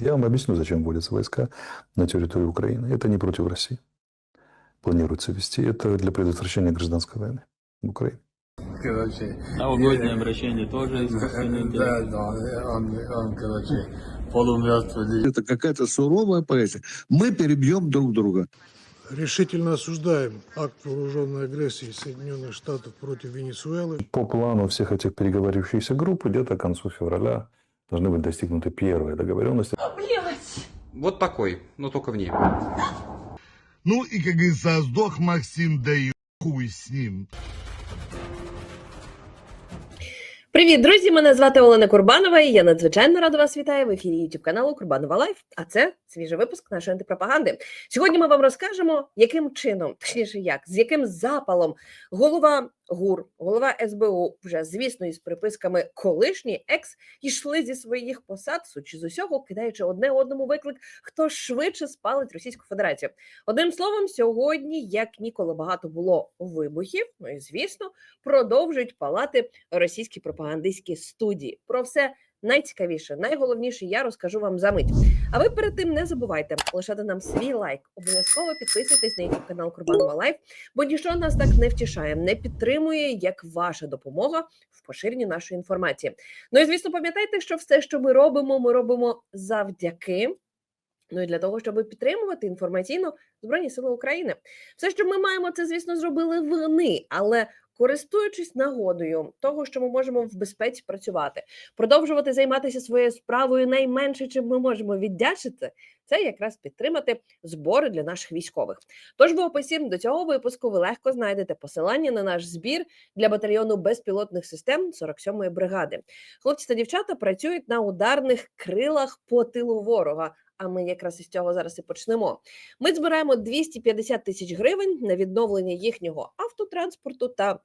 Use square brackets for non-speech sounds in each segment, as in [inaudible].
нет. Я вам объясню, зачем вводятся войска на территорию Украины. Это не против России. Планируется вести. Это для предотвращения гражданской войны в Украине. Короче, Новогоднее обращение тоже искусственный да, да, он, он, короче, полумертвый. Это какая-то суровая поэзия. Мы перебьем друг друга. Решительно осуждаем акт вооруженной агрессии Соединенных Штатов против Венесуэлы. По плану всех этих переговорившихся групп где-то к концу февраля должны быть достигнуты первые договоренности. Вот такой, но только в ней. Ну и, как говорится, сдох Максим, да и хуй с ним. Привіт, друзі! Мене звати Олена Курбанова, і я надзвичайно рада вас вітаю в ефірі YouTube каналу Курбанова Лайф. А це свіжий випуск нашої антипропаганди. Сьогодні ми вам розкажемо, яким чином, точніше, як з яким запалом голова ГУР, голова СБУ, вже звісно, із приписками колишній екс йшли зі своїх посад, сучі з усього, кидаючи одне одному виклик, хто швидше спалить Російську Федерацію. Одним словом, сьогодні, як ніколи, багато було вибухів. Ну і звісно, продовжують палати російські пропагандистські студії. Про все найцікавіше, найголовніше я розкажу вам за мить. А ви перед тим не забувайте лишати нам свій лайк. Обов'язково підписуйтесь на YouTube канал Курбанова Лайф, бо нічого нас так не втішає, не підтримує, як ваша допомога в поширенні нашої інформації. Ну і звісно, пам'ятайте, що все, що ми робимо, ми робимо завдяки. Ну і для того, щоб підтримувати інформаційно Збройні Сили України. Все, що ми маємо, це, звісно, зробили вони, але користуючись нагодою того, що ми можемо в безпеці працювати, продовжувати займатися своєю справою найменше, чим ми можемо віддячити, це якраз підтримати збори для наших військових. Тож в описі до цього випуску ви легко знайдете посилання на наш збір для батальйону безпілотних систем 47-ї бригади. Хлопці та дівчата працюють на ударних крилах по тилу ворога. А ми якраз із цього зараз і почнемо. Ми збираємо 250 тисяч гривень на відновлення їхнього автотранспорту та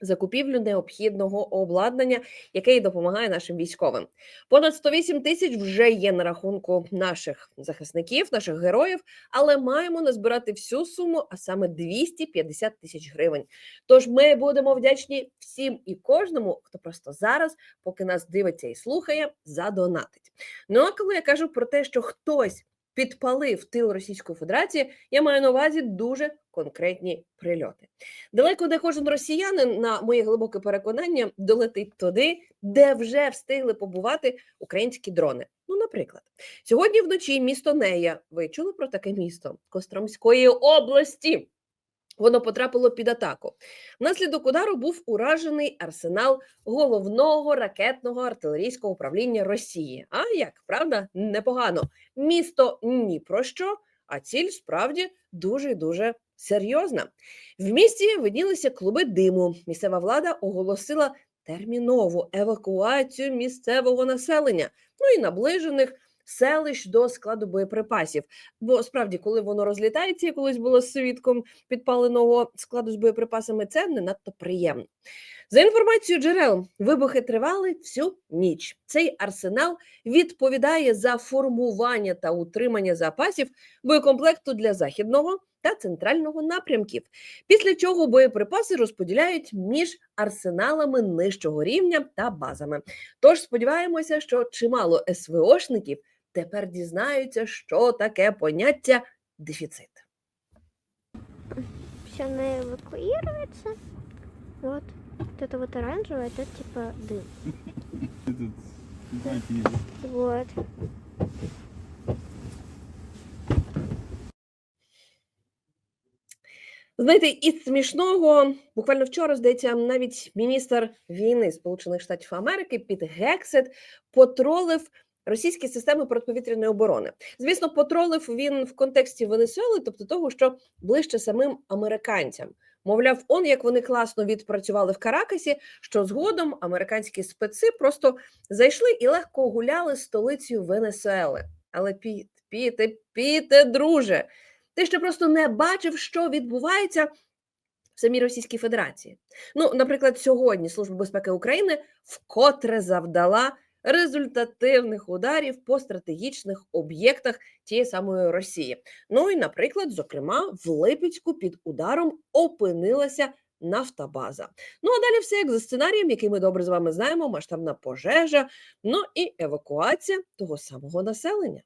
закупівлю необхідного обладнання, яке і допомагає нашим військовим. Понад 108 тисяч вже є на рахунку наших захисників, наших героїв, але маємо назбирати всю суму, а саме 250 тисяч гривень. Тож ми будемо вдячні всім і кожному, хто просто зараз, поки нас дивиться і слухає, задонатить. Ну а коли я кажу про те, що хтось підпалив тил Російської Федерації, я маю на увазі дуже конкретні прильоти. Далеко не кожен росіянин, на моє глибоке переконання, долетить туди, де вже встигли побувати українські дрони. Ну, наприклад, сьогодні вночі місто Нея. Ви чули про таке місто Костромської області? Воно потрапило під атаку. Внаслідок удару був уражений арсенал головного ракетного артилерійського управління Росії. А як правда, непогано. Місто ні про що, а ціль справді дуже і дуже серйозна. В місті виднілися клуби диму. Місцева влада оголосила термінову евакуацію місцевого населення, ну і наближених селищ до складу боєприпасів. Бо справді, коли воно розлітається, я колись було свідком підпаленого складу з боєприпасами, це не надто приємно. За інформацією джерел, вибухи тривали всю ніч. Цей арсенал відповідає за формування та утримання запасів боєкомплекту для західного та центрального напрямків. Після чого боєприпаси розподіляють між арсеналами нижчого рівня та базами. Тож сподіваємося, що чимало СВОшників тепер дізнаються, що таке поняття дефіцит. все не эвакуируется. Вот. Вот это вот оранжевое, это типа дым. Вот. Знаєте, із смішного буквально вчора здається, навіть міністр війни Сполучених Штатів Америки Піт Гексет потролив російські системи протиповітряної оборони. Звісно, потролив він в контексті Венесуели, тобто того, що ближче самим американцям. Мовляв, он як вони класно відпрацювали в Каракасі, що згодом американські специ просто зайшли і легко гуляли столицею Венесуели. Але Піт, Піте, Піте, друже, ти ще просто не бачив, що відбувається в самій Російській Федерації. Ну, наприклад, сьогодні Служба безпеки України вкотре завдала результативних ударів по стратегічних об'єктах тієї самої Росії. Ну і, наприклад, зокрема, в Липецьку під ударом опинилася Нафтабаза. Ну а далі все як за сценарієм, який ми добре з вами знаємо: масштабна пожежа, ну і евакуація того самого населення.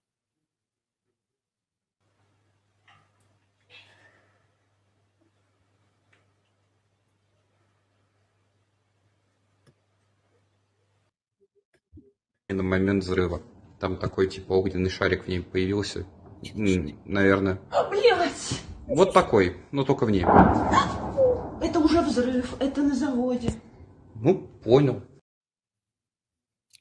на момент взрыва. Там такой типа огненный шарик в ней появился. М, Наверное. Блять! Вот такой, но только в ней. Это уже взрыв, это на заводе. Ну, понял.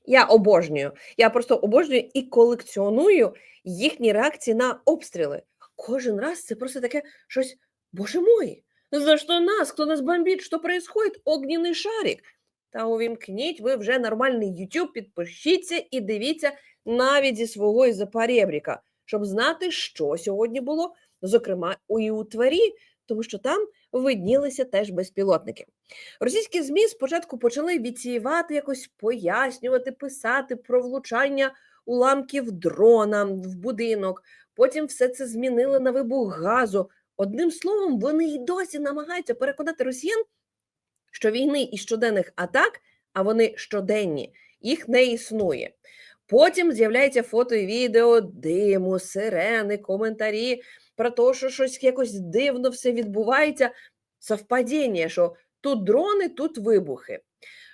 Я обожнюю. Я просто обожнюю і колекціоную їхні реакції на обстріли. Кожен раз це просто таке щось, боже мой, за що нас? Хто нас бомбить? Що происходит? Огненний шарик. Та увімкніть ви вже нормальний YouTube, підпишіться і дивіться навіть зі свого із запорєбріка, щоб знати, що сьогодні було, зокрема і у Твері, тому що там виднілися теж безпілотники. Російські ЗМІ спочатку почали відсіювати, якось пояснювати, писати про влучання уламків дрона в будинок. Потім все це змінили на вибух газу. Одним словом, вони й досі намагаються переконати росіян, що війни і щоденних атак, а вони щоденні, їх не існує. Потім з'являється фото і відео диму, сирени, коментарі про те, що щось якось дивно все відбувається. Совпадіння, що тут дрони, тут вибухи.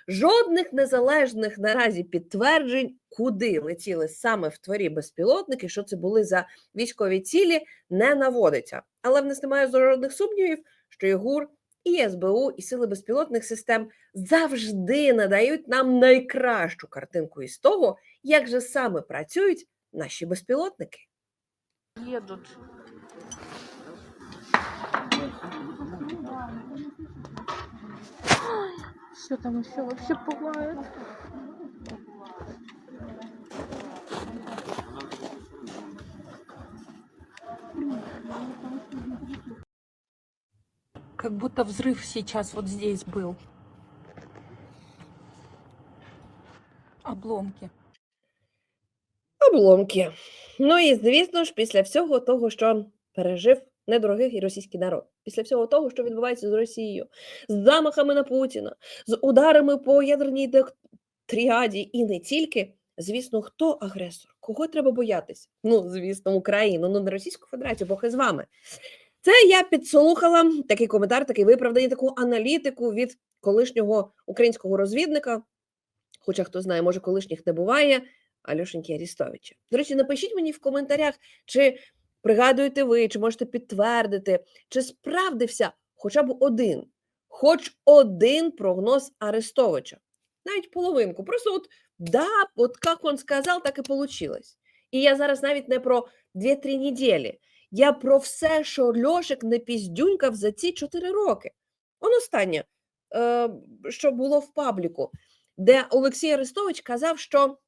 Жодних незалежних наразі підтверджень, куди летіли саме в творі безпілотники, що це були за військові цілі, не наводиться. Але в нас немає жодних сумнівів, що і ГУР, і СБУ, і сили безпілотних систем завжди надають нам найкращу картинку із того, як же саме працюють наші безпілотники. Їдуть. Що там ще вообще пугает. Как будто взрыв сейчас вот здесь был. Обломки. Обломки. Ну і звісно ж, після всього того, що пережив недорогий і російський народ, після всього того, що відбувається з Росією, з замахами на Путіна, з ударами по ядерній тріаді і не тільки. Звісно, хто агресор? Кого треба боятися? Ну, звісно, Україну, ну не Російську Федерацію, Бог із вами. Це я підслухала такий коментар, такий виправдання, таку аналітику від колишнього українського розвідника. Хоча хто знає, може, колишніх не буває, Альошеньки Арістовича. До речі, напишіть мені в коментарях, чи пригадуєте ви, чи можете підтвердити, чи справдився хоча б один, хоч один прогноз Арестовича. Навіть половинку. Просто от да, от як він сказав, так і получилось. І я зараз навіть не про 2-3 неділі. Я про все, що Льошик не піздюнькав за ці 4 роки. Он останнє, е, що було в пабліку, де Олексій Арестович казав, що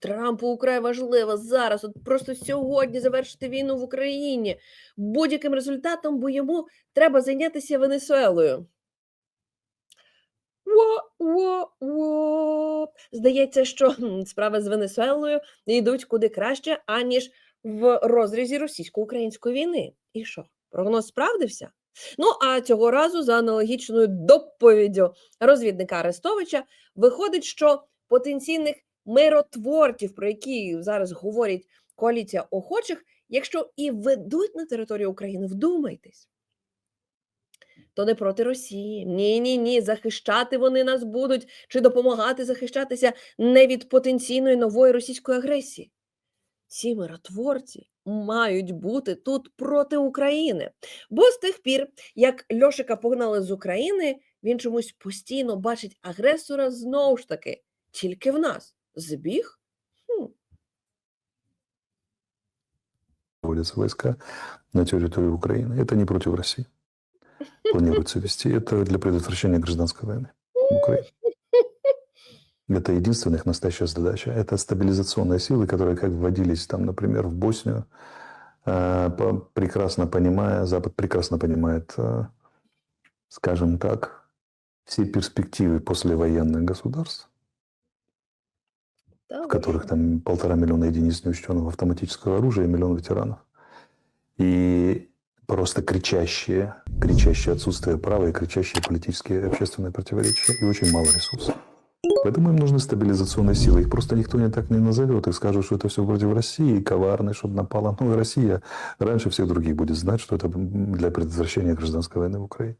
Трампу украй важливо зараз, от просто сьогодні завершити війну в Україні. Будь-яким результатом, бо йому треба зайнятися Венесуелою. Здається, що справи з Венесуелою йдуть куди краще, аніж в розрізі російсько-української війни. І що? Прогноз справдився? Ну а цього разу, за аналогічною доповіддю розвідника Арестовича, виходить, що потенційних миротворців, про які зараз говорить коаліція охочих, якщо і ведуть на територію України, вдумайтесь. То не проти Росії. Ні, ні, ні. Захищати вони нас будуть чи допомагати захищатися не від потенційної нової російської агресії Ці миротворці мають бути тут проти України. Бо з тих пір, як Льошика погнали з України, він чомусь постійно бачить агресора знову ж таки, тільки в нас. Збіг? Хм. Вводятся войска на территорию Украины. Это не против России. [laughs] Планируется вести. Это для предотвращения гражданской войны в Украине. Это единственная их настоящая задача. Это стабилизационные силы, которые как вводились там, например, в Боснию, э, прекрасно понимая, Запад прекрасно понимает, э, скажем так, все перспективы послевоенных государств, Та в которых там полтора миллиона единиц неучтенного автоматического оружия и миллион ветеранов. И просто кричащее, кричащее отсутствие права и кричащие политические и общественные противоречия, и очень мало ресурсов. Поэтому им нужны стабилизационные силы. Их просто никто не так не назовет и скажут, что это все против России, коварно, чтобы напала. Ну, Россия раньше всех других будет знать, что это для предотвращения гражданской войны в Украине.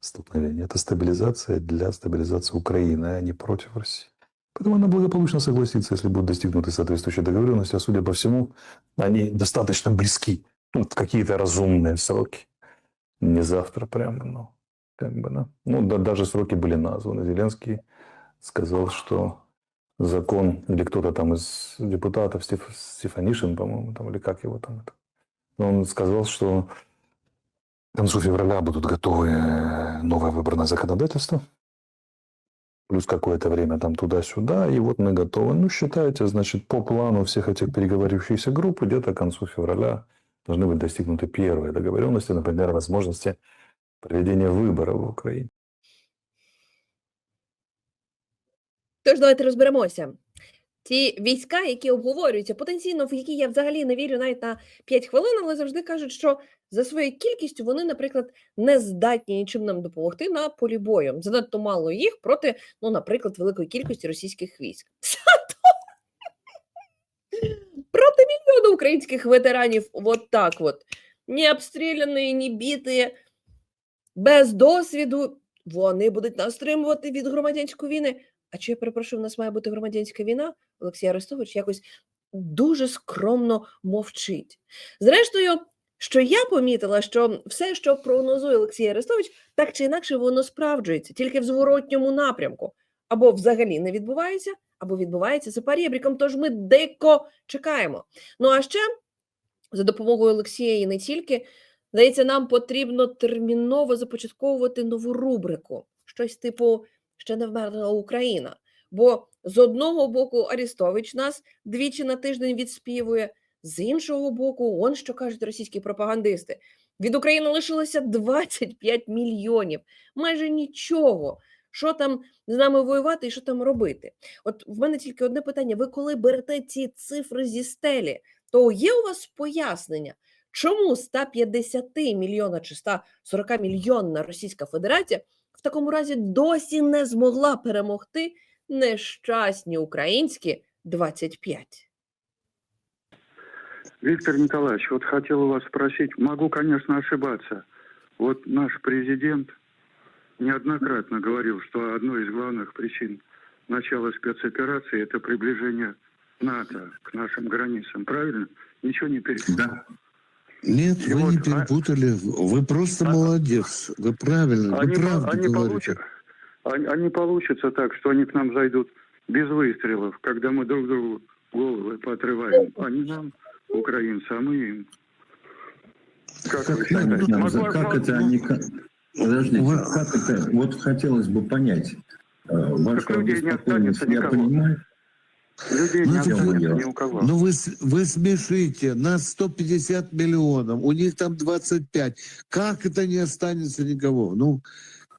Столкновение. Это стабилизация для стабилизации Украины, а не против России. Поэтому она благополучно согласится, если будут достигнуты соответствующие договоренности. А судя по всему, они достаточно близки. Ну, Вот какие-то разумные сроки. Не завтра прямо, но как бы, да. Ну, да, даже сроки были названы. Зеленский сказал, что закон, или кто-то там из депутатов, Стеф, Стефанишин, по-моему, там, или как его там, это, он сказал, что к концу февраля будут готовы э, новое выборное законодательство, плюс какое-то время там туда-сюда, и вот мы готовы. Ну, считайте, значит, по плану всех этих переговорившихся групп где-то к концу февраля должны быть достигнуты первые договоренности, например, возможности проведения выборов в Украине. Тож давайте розберемося. Ті війська, які обговорюються, потенційно, в які я взагалі не вірю навіть на 5 хвилин, але завжди кажуть, що за своєю кількістю вони, наприклад, не здатні нічим нам допомогти на полі бою. Занадто мало їх проти, ну, наприклад, великої кількості російських військ. [laughs] Проти мільйона українських ветеранів, от так от, ні обстріляні, ні біти, без досвіду, вони будуть нас стримувати від громадянської війни. А чи я перепрошую, в нас має бути громадянська війна? Олексій Арестович якось дуже скромно мовчить. Зрештою, що я помітила, що все, що прогнозує Олексій Арестович, так чи інакше воно справджується, тільки в зворотньому напрямку. Або взагалі не відбувається, або відбувається за парібріком, тож ми дико чекаємо. Ну а ще за допомогою Олексія і не тільки, здається, нам потрібно терміново започатковувати нову рубрику, щось типу ще не вмерла Україна. Бо з одного боку Арістович нас двічі на тиждень відспівує, з іншого боку, он що кажуть російські пропагандисти. Від України лишилося 25 мільйонів, майже нічого. Що там з нами воювати і що там робити? От в мене тільки одне питання: ви коли берете ці цифри зі стелі, то є у вас пояснення, чому 150 мільйона чи 140 мільйонна Російська Федерація такому разі досі не змогла перемогти нещасні українські 25? Виктор Николаевич, вот хотел у вас спросить, могу, конечно, ошибаться. Вот наш президент неоднократно говорил, что одной из главных причин начала спецоперации это приближение НАТО к нашим границам. Правильно? Ничего не перепутал. Да. Нет, И вы вот, не а- перепутали. Вы просто А- молодец. Вы правильно, вы Они, по- правду они, говорите. получат, они, они получится так, что они к нам зайдут без выстрелов, когда мы друг другу головы поотрываем. Они нам, украинцы, а мы им. Как вы считаете? нам Могу- за- могу- Подождите, Вы- как это? Вот хотелось бы понять. э, Так людей не останется никого. Людей Ну, не это останется дело. ни у кого. Ну вы, вы смешите, нас 150 миллионов, у них там 25. Как это не останется никого? Ну,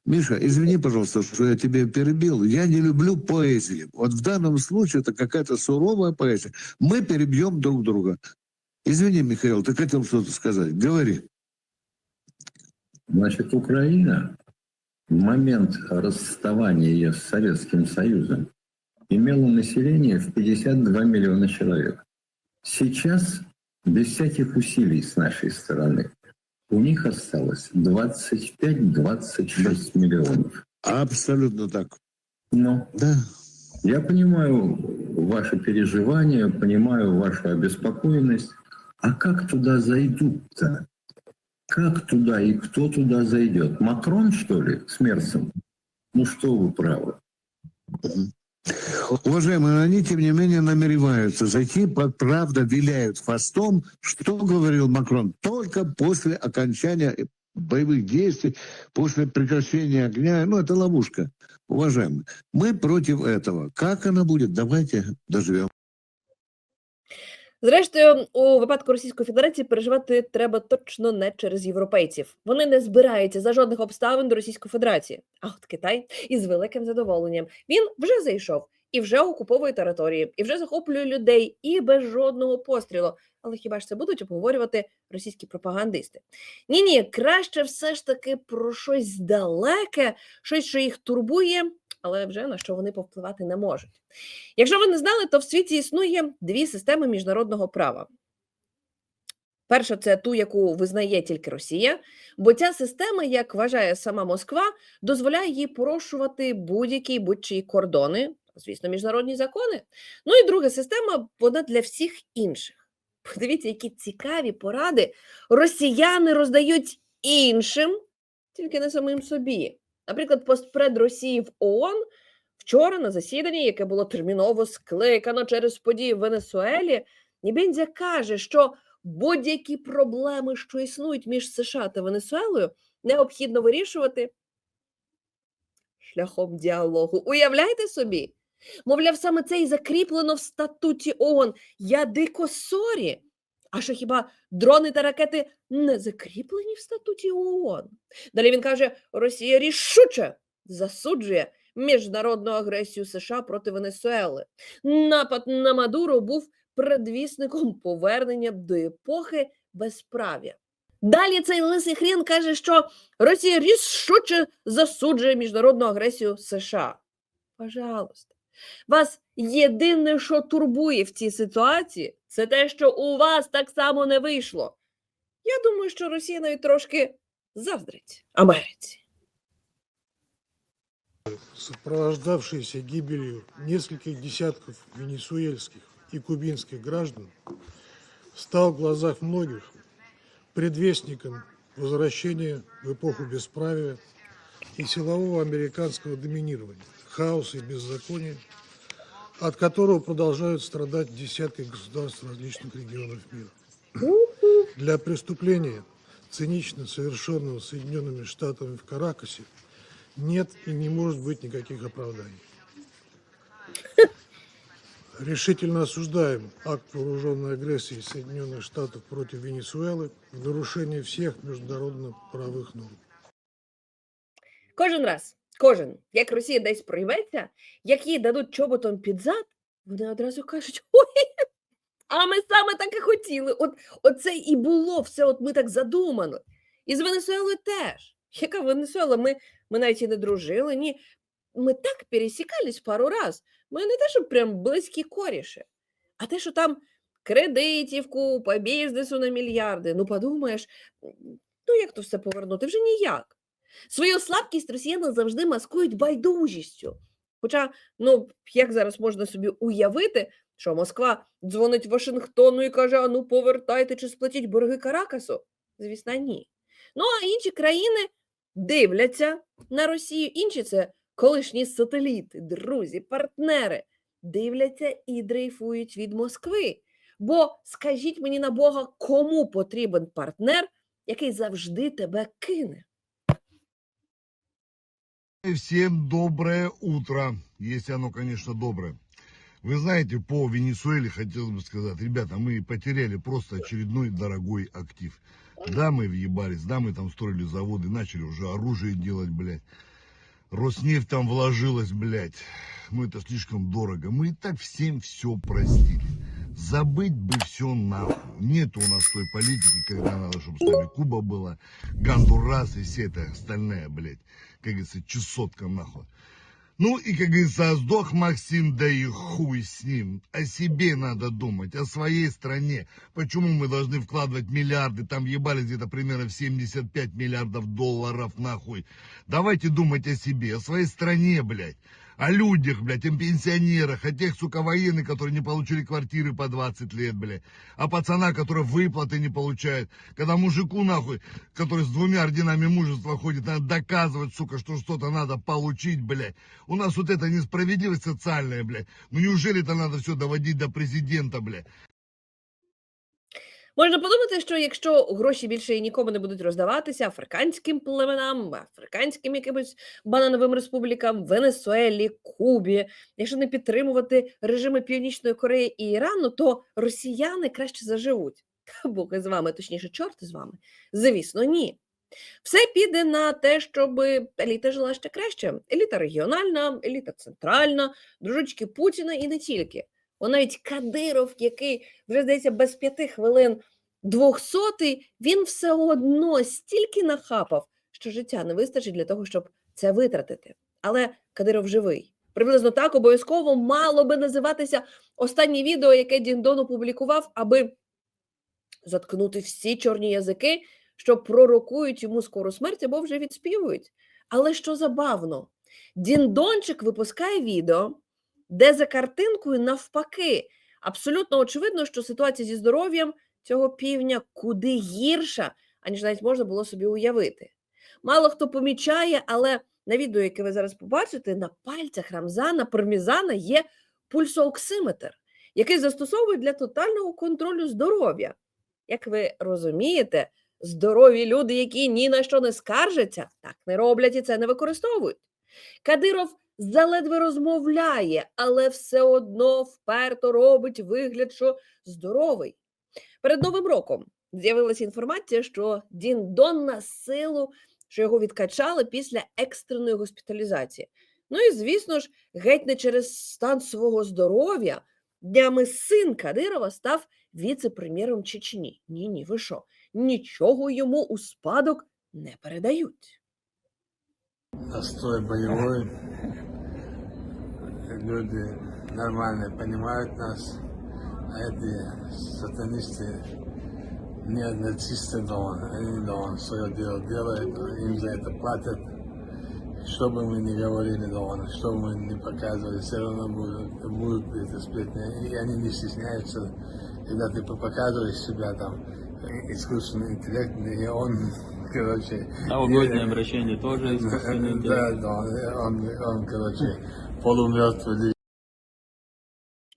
Миша, извини, пожалуйста, что я тебе перебил. Я не люблю поэзии. Вот в данном случае это какая-то суровая поэзия. Мы перебьем друг друга. Извини, Михаил, ты хотел что-то сказать? Говори. Значит, Украина в момент расставания ее с Советским Союзом имела население в 52 миллиона человек. Сейчас, без всяких усилий с нашей стороны, у них осталось 25-26 миллионов. Абсолютно так. Но Да. я понимаю ваши переживания, понимаю вашу обеспокоенность. А как туда зайдут-то? Как туда и кто туда зайдет? Макрон, что ли, с Мерцем? Ну что вы правы. Уважаемые, они, тем не менее, намереваются зайти, под- правда, виляют хвостом. Что говорил Макрон? Только после окончания боевых действий, после прекращения огня. Ну, это ловушка. Уважаемые, мы против этого. Как она будет? Давайте доживем. Зрештою, у випадку Російської Федерації переживати треба точно не через європейців. Вони не збираються за жодних обставин до Російської Федерації. А от Китай із великим задоволенням він вже зайшов і вже окуповує території, і вже захоплює людей, і без жодного пострілу. Але хіба ж це будуть обговорювати російські пропагандисти? Ні, ні, краще все ж таки про щось далеке, щось, що їх турбує, але вже на що вони повпливати не можуть. Якщо ви не знали, то в світі існує дві системи міжнародного права. Перша це ту, яку визнає тільки Росія, бо ця система, як вважає сама Москва, дозволяє їй порушувати будь-які будь-чиї кордони, звісно, міжнародні закони. Ну і друга система вона для всіх інших. Подивіться, які цікаві поради росіяни роздають іншим, тільки не самим собі. Наприклад, постпред Росії в ООН вчора на засіданні, яке було терміново скликано через події в Венесуелі, Нібензя каже, що будь-які проблеми, що існують між США та Венесуелою, необхідно вирішувати шляхом діалогу. Уявляєте собі? Мовляв, саме це і закріплено в статуті ООН. Я дико сорі. А що хіба дрони та ракети не закріплені в статуті ООН? Далі він каже: Росія рішуче засуджує міжнародну агресію США проти Венесуели. Напад на Мадуро був предвісником повернення до епохи безправ'я. Далі цей лисий хрін каже, що Росія рішуче засуджує міжнародну агресію США. Пожалуйста. Вас єдине, що турбує в цій ситуації, це те, що у вас так само не вийшло. Я думаю, що Росія навіть трошки заздрить Америці. сопровождавшийся гибелью нескольких десятков венесуэльских и кубинских граждан, стал в глазах многих предвестником возвращения в эпоху бесправия и силового американского доминирования, хаоса и беззакония, от которого продолжают страдать десятки государств различных регионов мира. Для преступления, цинично совершенного Соединенными Штатами в Каракасе, нет и не может быть никаких оправданий. Решительно осуждаем акт вооруженной агрессии Соединенных Штатов против Венесуэлы в нарушении всех международно-правовых норм. Кожен раз, кожен, як Росія десь пройметься, як їй дадуть чоботом під зад, вони одразу кажуть: [laughs] ой, а ми саме так і хотіли. От, оце і було все, от ми так задумали. І з Венесуелою теж. Яка Венесуела? Ми, ми навіть і не дружили, ні. Ми так пересікались пару раз. Ми не те, що прям близькі коріші, а те, що там кредитів купа, бізнесу на мільярди. Ну, подумаєш, ну як то все повернути? Вже ніяк. Свою слабкість росіяни завжди маскують байдужістю. Хоча, ну, як зараз можна собі уявити, що Москва дзвонить Вашингтону і каже: а ну повертайте чи сплатіть борги Каракасу? Звісно, ні. Ну, а інші країни дивляться на Росію. Інші це колишні сателіти, друзі, партнери, дивляться і дрейфують від Москви. Бо скажіть мені на Бога, кому потрібен партнер, який завжди тебе кине? Всем доброе утро, если оно, конечно, доброе. Вы знаете, по Венесуэле хотелось бы сказать, ребята, мы потеряли просто очередной дорогой актив. Да, мы въебались, да, мы там строили заводы, начали уже оружие делать, блядь. Роснефть там вложилась, блядь. Ну, это слишком дорого. Мы и так всем все простили. Забыть бы все нахуй. Нет у нас той политики, когда надо, чтобы с нами Куба была, Гондурас и все это остальное, блядь. Как говорится, чесотка нахуй. Ну и, как говорится, а сдох Максим, да и хуй с ним. О себе надо думать, о своей стране. Почему мы должны вкладывать миллиарды, там ебались где-то примерно в 75 миллиардов долларов, нахуй. Давайте думать о себе, о своей стране, блядь. О людях, блядь, о пенсионерах, о тех, сука, военных, которые не получили квартиры по 20 лет, блядь. О пацанах, которые выплаты не получают. Когда мужику, нахуй, который с двумя орденами мужества ходит, надо доказывать, сука, что что-то надо получить, блядь. У нас вот эта несправедливость социальная, блядь. Ну неужели это надо все доводить до президента, блядь? Можна подумати, що якщо гроші більше нікому не будуть роздаватися африканським племенам, африканським якимось банановим республікам, Венесуелі, Кубі, якщо не підтримувати режими Північної Кореї і Ірану, то росіяни краще заживуть. Бог з вами, точніше, чорти з вами. Звісно, ні. Все піде на те, щоб еліта жила ще краще. Еліта регіональна, еліта центральна, дружечки Путіна і не тільки. Бо навіть Кадиров, який вже здається без п'яти хвилин двохсотий, він все одно стільки нахапав, що життя не вистачить для того, щоб це витратити. Але Кадиров живий. Приблизно так обов'язково мало би називатися останнє відео, яке Діндон опублікував, аби заткнути всі чорні язики, що пророкують йому скору смерть або вже відспівують. Але що забавно, Діндончик випускає відео, де за картинкою навпаки абсолютно очевидно, що ситуація зі здоров'ям цього півня куди гірша, аніж навіть можна було собі уявити. Мало хто помічає, але на відео, яке ви зараз побачите, на пальцях Рамзана Пармізана є пульсооксиметр, який застосовують для тотального контролю здоров'я. Як ви розумієте, здорові люди, які ні на що не скаржаться, так не роблять і це не використовують. Кадиров заледве розмовляє, але все одно вперто робить вигляд, що здоровий. Перед Новим роком з'явилася інформація, що Дін Дон на силу, що його відкачали після екстреної госпіталізації. Ну і звісно ж, геть не через стан свого здоров'я днями син Кадирова став віце-прем'єром Чечні. Ні, ні, ви що? Нічого йому у спадок не передають. Настрой боевой. Люди нормально понимают нас. А эти сатанисты не нацисты дома. Они дома свое дело делают, им за это платят. Что бы мы ни говорили дома, что бы мы ни показывали, все равно будут, будут эти сплетни. И они не стесняются, когда ты показываешь себя там, искусственный интеллект, и он, короче... Новогоднее обращение тоже искусственный Да, интеллект. да, он, он, короче, полумертвый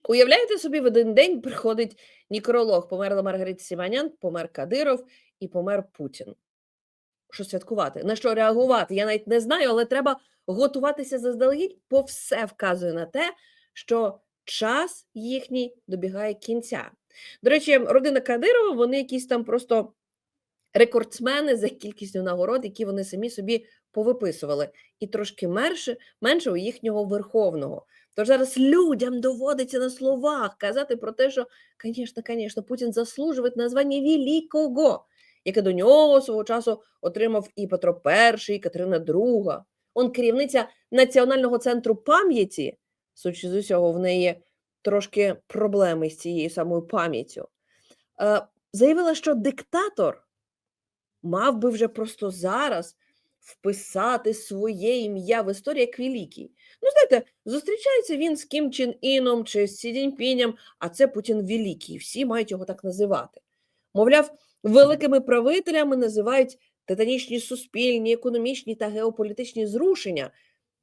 Уявляєте собі, в один день приходить некролог, померла Маргарита Сіманян, помер Кадиров і помер Путін. Що святкувати? На що реагувати? Я навіть не знаю, але треба готуватися заздалегідь, бо все вказує на те, що час їхній добігає кінця. До речі, родина Кадирова, вони якісь там просто рекордсмени за кількістю нагород, які вони самі собі повиписували, і трошки менше, менше у їхнього верховного. Тож зараз людям доводиться на словах казати про те, що, звісно, звісно, Путін заслужує названня великого, яке до нього свого часу отримав і Петро І, і Катерина II. Он керівниця Національного центру пам'яті, судячи з усього, в неї трошки проблеми з цією самою пам'яттю. Е, заявила, що диктатор мав би вже просто зараз вписати своє ім'я в історію як великий. Ну, знаєте, зустрічається він з Кім Чен Іном чи з Сі Цзіньпінем, а це Путін Великий. Всі мають його так називати. Мовляв, великими правителями називають титанічні суспільні, економічні та геополітичні зрушення,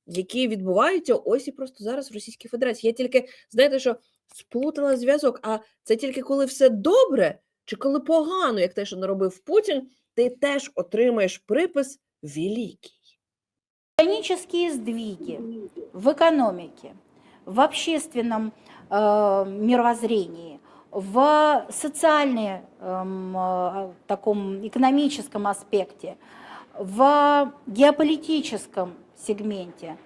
які відбуваються ось і просто зараз в Російській Федерації. Я тільки, знаєте, що сплутала зв'язок, а це тільки коли все добре, чи коли погано, як те, що наробив Путін, ти теж отримаєш припис Великий. Тектонические сдвиги в экономике, в общественном э, мировоззрении, в социальном э, таком экономическом аспекте, в геополитическом сегменте.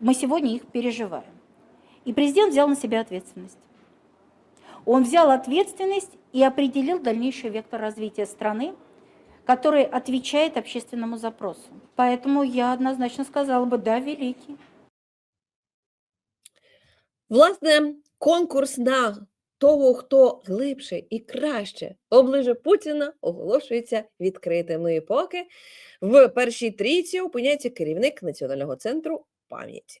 Мы сегодня их переживаем. И президент взял на себя ответственность. Он взял ответственность и определил дальнейший вектор развития страны, который отвечает общественному запросу. Поэтому я однозначно сказала бы «да, великий». Власне, конкурс на того, хто глибше і краще оближе Путіна, оголошується відкритим. Ну і поки в першій трійці опиняється керівник Національного центру пам'яті.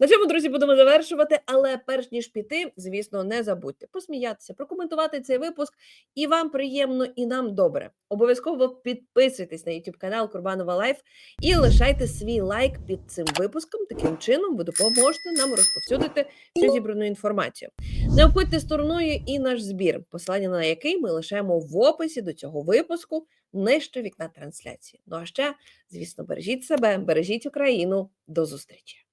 На цьому, друзі, будемо завершувати. Але перш ніж піти, звісно, не забудьте посміятися, прокоментувати цей випуск. І вам приємно, і нам добре. Обов'язково підписуйтесь на YouTube канал Курбанова Лайф і лишайте свій лайк під цим випуском. Таким чином ви допоможете нам розповсюдити всю зібрану інформацію. Не обходьте стороною і наш збір, посилання на який ми лишаємо в описі до цього випуску нижче вікна трансляції. Ну а ще, звісно, бережіть себе, бережіть Україну. До зустрічі!